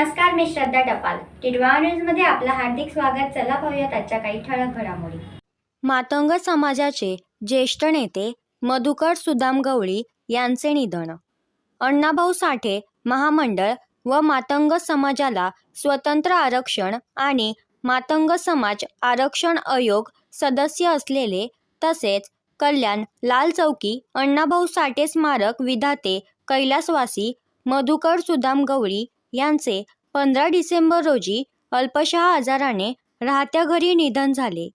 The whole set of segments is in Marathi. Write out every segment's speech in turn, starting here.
नमस्कार मी श्रद्धा टपाल. टिडवा न्यूजमध्ये आपलं हार्दिक स्वागत. चला पाहूयात आजच्या काही ठळक घडामोडी. मातंग समाजाचे ज्येष्ठ नेते मधुकर सुदाम गवळी यांचे निधन. अण्णाभाऊ साठे महामंडळ व मातंग समाजाला स्वतंत्र आरक्षण आणि मातंग समाज आरक्षण आयोग सदस्य असलेले तसेच कल्याण लाल चौकी अण्णाभाऊ साठे स्मारक विधाते कैलासवासी मधुकर सुदाम गवळी यांचे पंधरा डिसेंबर रोजी अल्पशा आजाराने राहत्या घरी निधन झाले.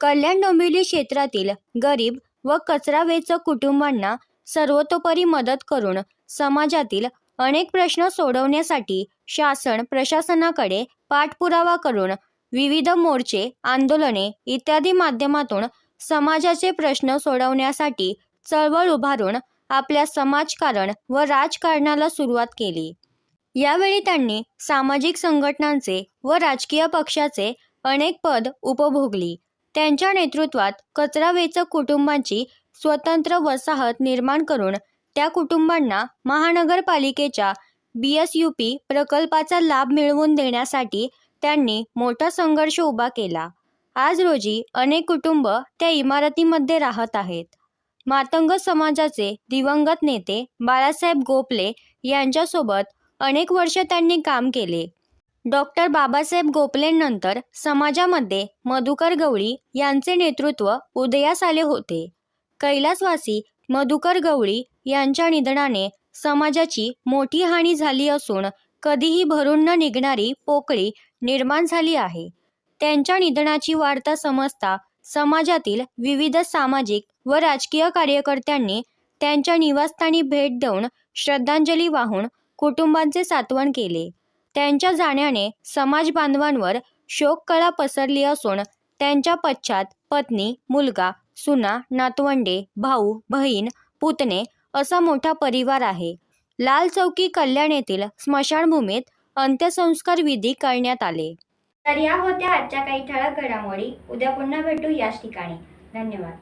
कल्याण डोंबिवली क्षेत्रातील गरीब व कचरा वेचक कुटुंबांना सर्वतोपरी मदत करून समाजातील अनेक प्रश्न सोडवण्यासाठी शासन प्रशासनाकडे पाठपुरावा करून विविध मोर्चे आंदोलने इत्यादी माध्यमातून समाजाचे प्रश्न सोडवण्यासाठी चळवळ उभारून आपल्या समाजकारण व राजकारणाला सुरुवात केली. यावेळी त्यांनी सामाजिक संघटनांचे व राजकीय पक्षाचे अनेक पद उपभोगली. त्यांच्या नेतृत्वात कचरा वेचक कुटुंबांची स्वतंत्र वसाहत निर्माण करून त्या कुटुंबांना महानगरपालिकेच्या बी एस यू पी प्रकल्पाचा लाभ मिळवून देण्यासाठी त्यांनी मोठा संघर्ष उभा केला. आज रोजी अनेक कुटुंब त्या इमारतीमध्ये राहत आहेत. मातंग समाजाचे दिवंगत नेते बाळासाहेब गोपले यांच्यासोबत अनेक वर्ष त्यांनी काम केले. डॉक्टर बाबासाहेब गोपलेंनंतर समाजामध्ये मधुकर गवळी यांचे नेतृत्व उदयास आले होते. कैलासवासी मधुकर गवळी यांच्या निधनाने समाजाची मोठी हानी झाली असून कधीही भरून न निघणारी पोकळी निर्माण झाली आहे. त्यांच्या निधनाची वार्ता समजता समाजातील विविध सामाजिक व राजकीय कार्यकर्त्यांनी त्यांच्या निवासस्थानी भेट देऊन श्रद्धांजली वाहून कुटुंबांचे सात्वण केले. त्यांच्या जाण्याने समाज बांधवांवर शोककळा पसरली असून त्यांच्या पश्चात पत्नी मुलगा सुना नातवंडे भाऊ बहीण पुतणे असा मोठा परिवार आहे. लाल चौकी कल्याण येथील स्मशानभूमीत अंत्यसंस्कार विधी करण्यात आले. तर या होत्या आजच्या काही ठळक घडामोडी. उद्या पुन्हा भेटू याच ठिकाणी. धन्यवाद.